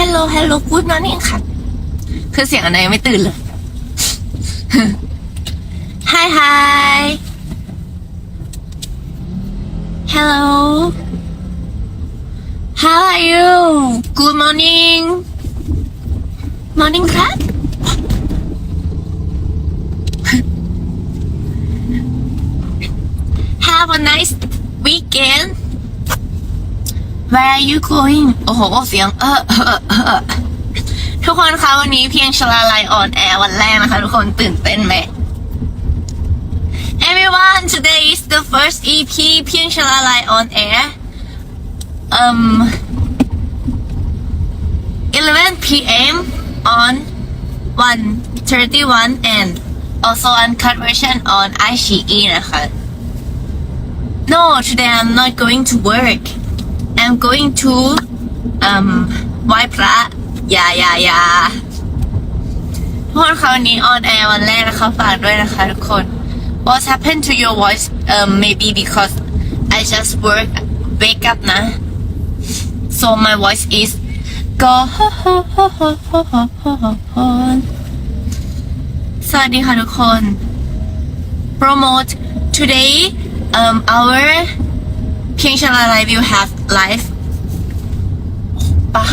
Hello Hello Good morning ค่ะ คือเสียงอันไหนไม่ตื่นเลย Hi Hi Hello How are you Good morning Morning ครับ Have a nice weekend Where are you going โอ้โห เสียง เออเออเออทุกคนคะวันนี้เพียงชลาลัยออนแอร์วันแรกนะคะ ทุกคนตื่นเต้นไหม Everyone today is the first EP เพียงชลาลัย on air um 11 p.m. on 1:31 and also uncut version on iQIYI นะคะ No today I'm not going to work I'm going to um ไหว้พระอยาอยาอยาทุกคนคะวันนี้ออนแอร์วันแรกนะคะ ฝากด้วยนะคะทุกคน What's happened to your voice um maybe because I just work wake up นะ so my voice is gone สวัสดีค่ะทุกคน promote today um our เพียง ชลา live will have live ปะ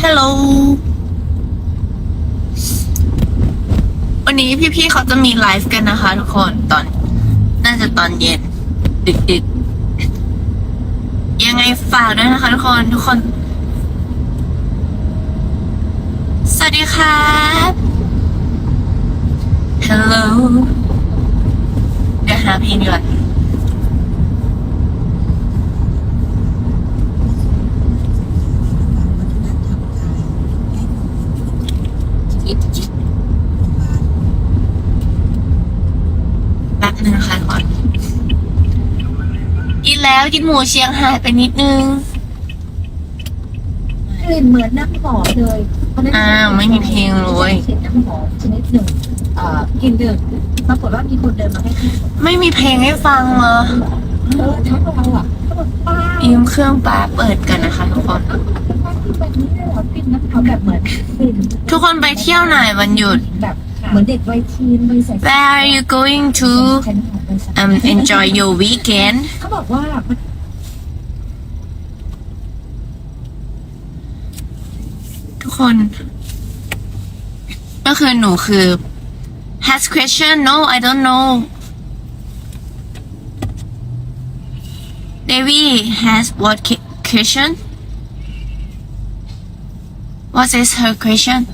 Hello วันนี้พี่ๆเขาจะมีไลฟ์กันนะคะทุกคนตอน น่าจะตอนเย็น ดึกๆ ยังไงฝากด้วยนะคะทุกคนทุกคน สวัสดีครับ Hello หาเพลงดีกว่าแป๊บนึงนะคะก่อนกินแล้วกินหมูเชียงหายไปนิดนึง กลิ่นเหมือนน้ำหอมเลยเพระฉะนั้นอ้าวไม่มีเพลงเลยฉีดน้ำหอมชนิดหนึ่งเอ่อกินดื่ม ปรากฏว่ามีคนเดินมาให้ที่ไม่มีเพลงให้ฟังเหรอเออทักเราอะเขาบอกป้ายืมเครื่องป้าเปิดกันนะคะทุกคนป้าที่แบบนี้เลยเหรอกลิ่นน้ำหอมแบบเหมือนกลิ่นทุกคนไปเที่ยวไหนวันหยุด แบบเหมือนเด็กวัยทีนวัยใส่ Where are you going to ใช้น้ำหอมวัยใส่ um enjoy your weekend เขาบอกว่ามันทุกคน ก็คือหนูคือ has question? No I don't know. Devi has what question? What is her question?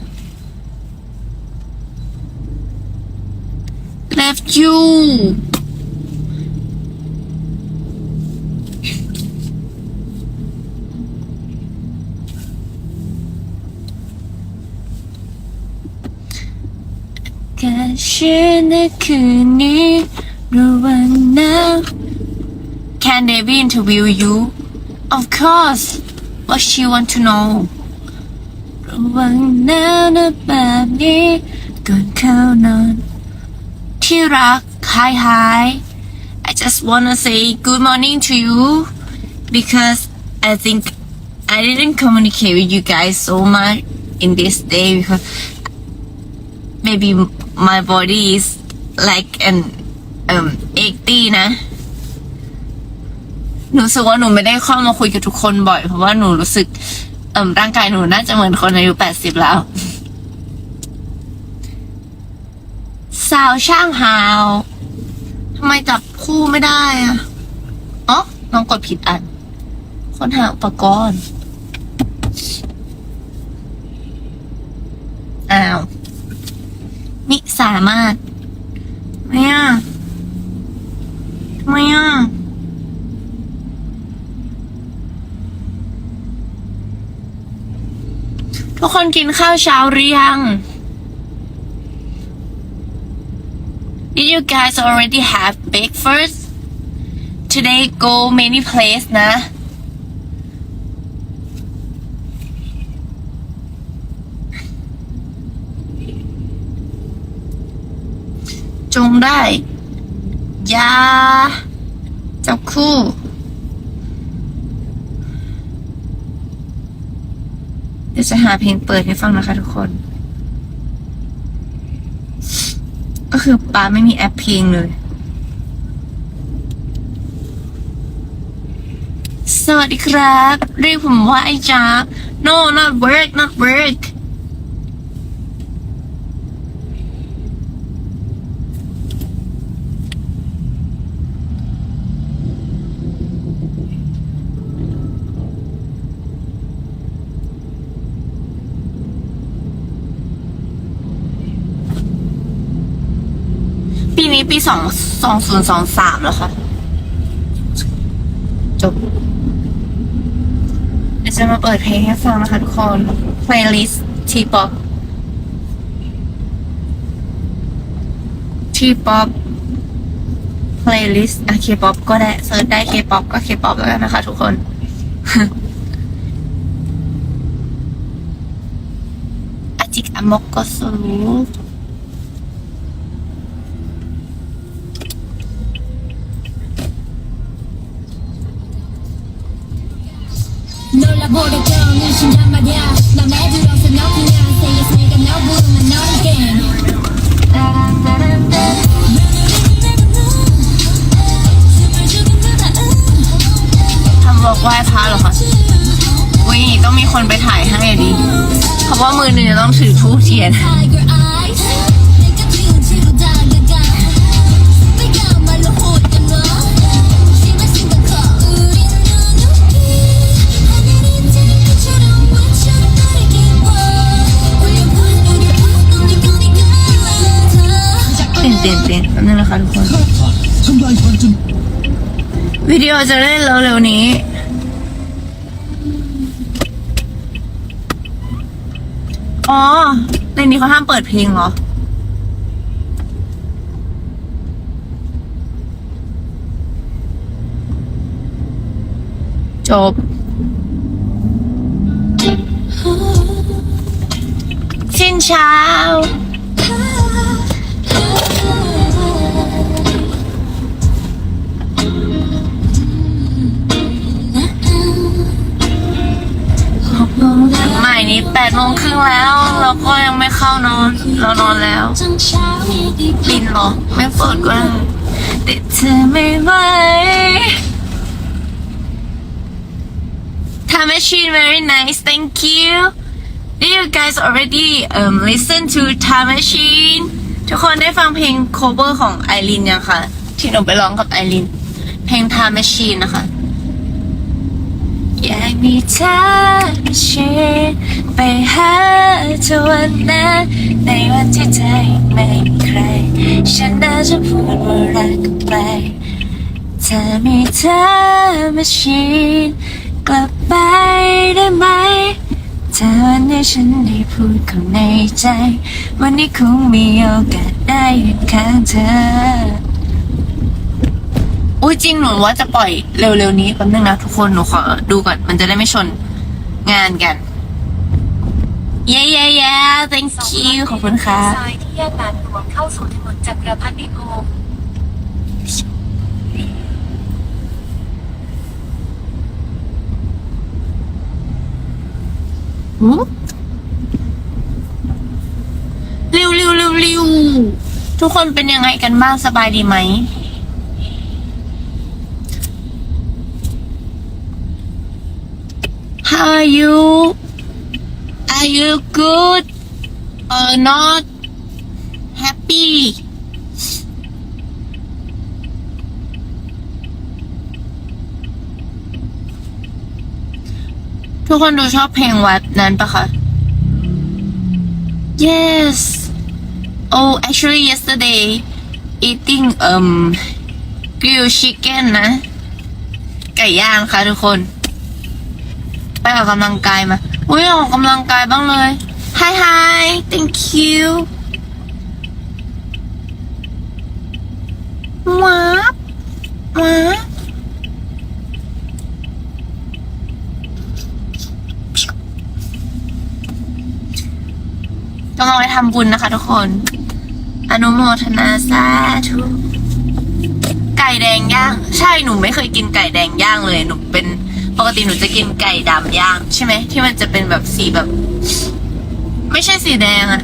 Left you ชื่อในคืนนี้รู้วันนั้น Can Devi interview you Of course What she want to know ระวังนะนะแบบนี้ก่อนเข้านอน ที่รัก Hi hi I just wanna say good morning to you because I think I didn't communicate with you guys so much in this day because maybe my body is like an um 80นะหนูรู้สึกว่าหนูไม่ได้เข้ามาคุยกับทุกคนบ่อย เพราะว่าหนูรู้สึกเอ่มร่างกายหนูน่าจะเหมือนคนอายุแปดสิบแล้ว สาวช่างหาวทำไมจับคู่ไม่ได้อะอ๋อน้องกดผิดอัน คนหาอุปกรณ์ อ้าว สามารถทำไมอะทำไมอะทุกคนกินข้าวเช้าหรือยัง Did you guys already have breakfast? Today go many place นะ ได้ ยา จับคู่ เดี๋ยวจะหาเพลงเปิดให้ฟังนะคะทุกคน ก็คือป้าไม่มีแอปเพลงเลย สวัสดีครับ เรียกผมว่าไอ้จ๊า no not work not work ปีนี้ปีสองสองศูนย์สองสามแล้วค่ะ จบ เดี๋ยวจะมาเปิดเพลงให้ฟังนะคะทุกคน playlist T-pop T-pop playlist อะ K-pop ก็ได้เซิร์ชได้ K-pop ก็ K-pop แล้วกันนะคะทุกคนอาจิกอมกก็สู บอกไหว้พระเหรอคะวิต้องมีคนไปถ่ายให้ดิ เพราะว่ามือหนึ่งจะต้องถือทูบเทียน คะทุกคนทำลายความจนวิดีโอจะเล่นเร็วๆนี้ อ๋อ ในนี้เขาห้ามเปิดเพลงเหรอจบสิ้นเช้า ใหม่นี้แปดโมงครึ่งแล้ว เราก็ยังไม่เข้านอน เรานอนแล้วบินหรอ ไม่เปิดก็ได้แต่เธอไม่ไหว Time machine very nice thank you Did you guys already um listen to Time machine ทุกคนได้ฟังเพลง cover ของไอรินยังคะที่หนูไปร้องกับไอรินเพลง Time machine นะคะ อยากมีเธอมาชีไปหาเธอวันนั้นในวันที่เธอไม่มีใคร ฉันน่าจะพูดว่ารักกันไปเธอมีเธอมาชีกลับไปได้ไหมเธอวันนี้ฉันได้พูดข้างในใจ วันนี้คงมีโอกาสได้ยืนข้างเธอ อุ้ยจริงหนูว่าจะปล่อยเร็วๆนี้แป๊บนึงนะทุกคนหนูขอดูก่อน มันจะได้ไม่ชนงานกัน เย้เย้เย้ thank you ขอบคุณค่ะซอยที่แยกลานหลวงเข้าสู่ถนนจักรพรรดิพงศ์เร็วเร็วเร็วเร็วทุกคนเป็นยังไงกันบ้างสบายดีไหม are you Are you good or not happy ทุกคนดูชอบเพลงวัดนั้นปะคะ Yes. Oh, actually yesterday eating um grilled chicken นะ ไก่ย่างค่ะทุกคน ออกกำลังกายมา อุ้ยออกกำลังกายบ้างเลย Hi hi thank you ว้าว้าบกำลังไปทำบุญนะคะทุกคน อนุโมทนาสาธุไก่แดงย่าง ใช่หนูไม่เคยกินไก่แดงย่างเลย หนูเป็น ปกติหนูจะกินไก่ดำย่างใช่ไหมที่มันจะเป็นแบบสีแบบ ไม่ใช่สีแดงอะ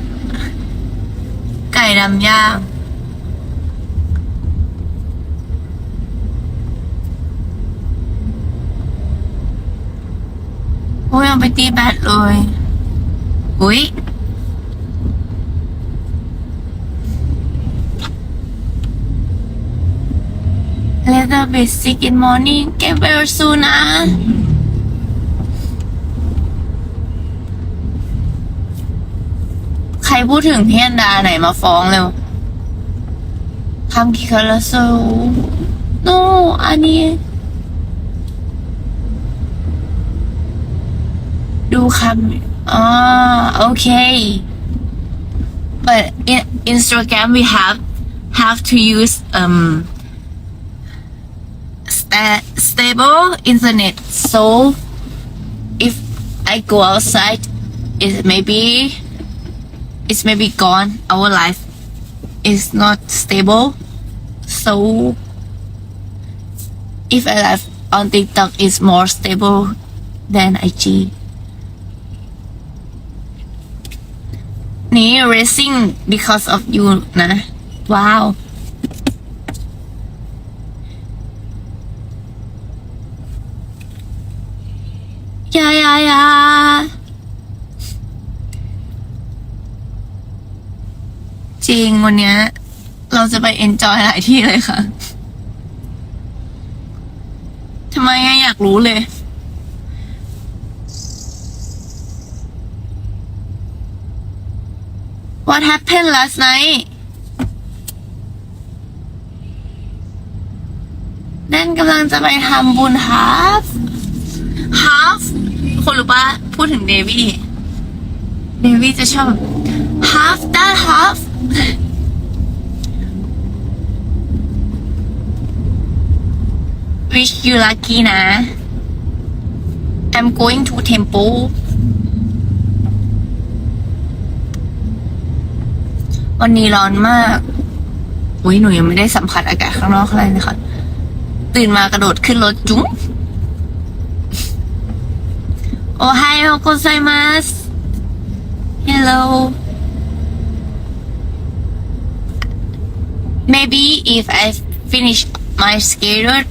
ไก่ดำย่างโอ้ยเอาไปตีแบตเลยอุ้ย the be sick in morning get well soon นะ ใครพูดถึงพี่อันดาไหนมาฟ้องเร็วคำคิคาราโซ no อันนี้ดูคำอ่าโอเค but in Instagram we have have to use um sta- stable internet so if I go outside it maybe it's maybe gone our life is not stable so if I live on TikTok is more stable than IG นี่ racing because of you นะ ว้าว ยายายาจริงวันเนี้ย เราจะไป enjoy หลายที่เลยค่ะทำไมอะอยากรู้เลย What happened last night นั่นกำลังจะไปทำบุญ half half คนรู้ปะพูดถึงเดวี่เดวี่จะชอบแบบ half that half wish you lucky นะ I'm going to temple วันนี้ร้อนมาก อุ้ยหนูยังไม่ได้สัมผัสอากาศข้างนอกอะไรเลยค่ะ ตื่นมากระโดดขึ้นรถจุ้ง โอไฮโอโกไซมัส Hello Maybe if I finish my schedule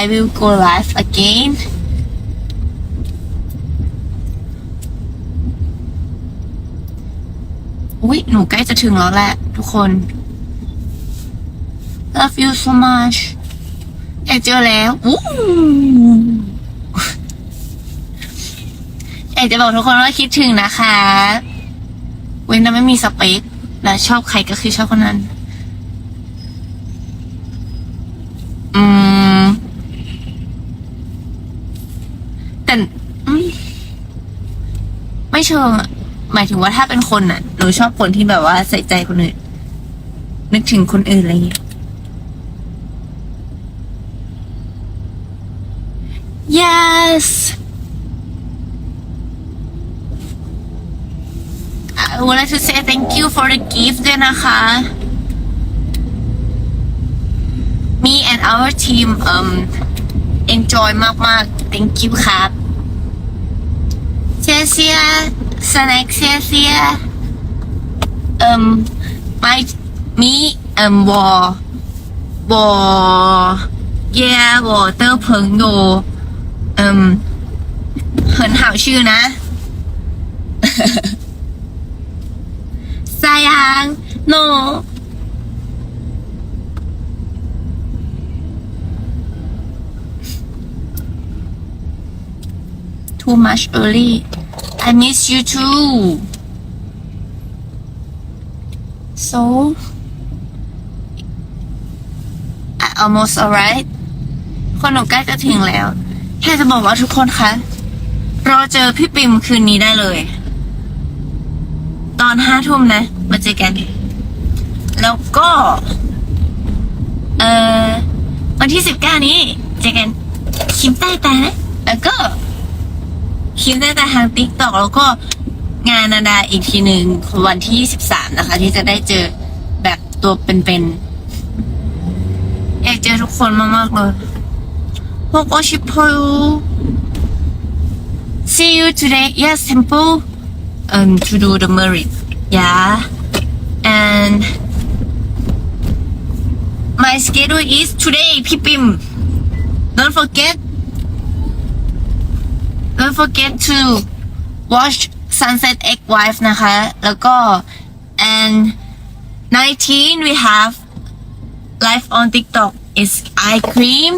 I will go live againอุ๊ยหนูใกล้จะถึงแล้วแหละทุกคน Love you so much อยากเจอแล้วอู้อยากจะบอกทุกคนว่าคิดถึงนะคะ เว้นแต่ไม่มีสเปคและชอบใครก็คือชอบคนนั้น อืม แต่มไม่เชิงหมายถึงว่าถ้าเป็นคนน่ะหนูชอบคนที่แบบว่าใส่ใจคนอื่นนึกถึงคนอื่นอะไรอย่างเงี้ย this. I wanted to say thank you for the gift ด้วยนะคะ Me and our team um enjoy มากมาก thank you ครับเชียเชียสแน็คเชียเชีย um my me um war war yeah water เพิงโย เอิมเหินห่าชื่อนะซายังโนทูมัชเออร์ลี่ I miss you too so I almost alright คนหนูใกล้จะถึงแล้ว แค่จะบอกว่าทุกคนคะรอเจอพี่ปิมคืนนี้ได้เลย ตอนห้าทุ่มนะ มาเจอกัน แล้วก็ เอ่อ วันที่สิบเก้านี้ เจอกันคิมใต้ตานะ แล้วก็คิมใต้ตาทางติ๊กตอกแล้วก็งานนาดาอีกทีหนึ่งวันที่สิบสามนะคะ ที่จะได้เจอแบบตัวเป็นๆอยากเจอทุกคนมากๆเลย Hope Oshipo. See you today. Yes, temple. Um, to do the merit. Yeah. And my schedule is today, Pipim. Don't forget. Don't forget to watch Sunset Egg Wife นะคะ แล้วก็ and 19 we have live on TikTok is eye cream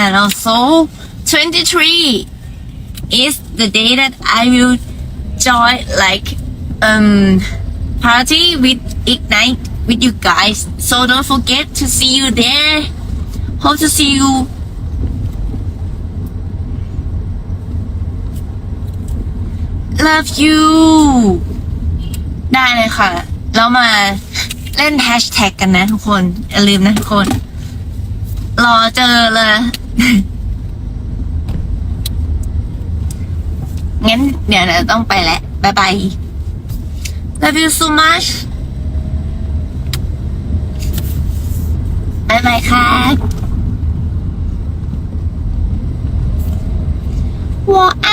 and also 23 is the day that I will join like um party with Ignite with you guys so don't forget to see you there hope to see you love you ได้เลยค่ะ แล้วมาเล่นแฮชแท็กกันนะทุกคน อย่าลืมนะทุกคน รอเจอเลย งั้นเดี๋ยวเราต้องไปแล้วบายบาย love you so much บายบายครับ我爱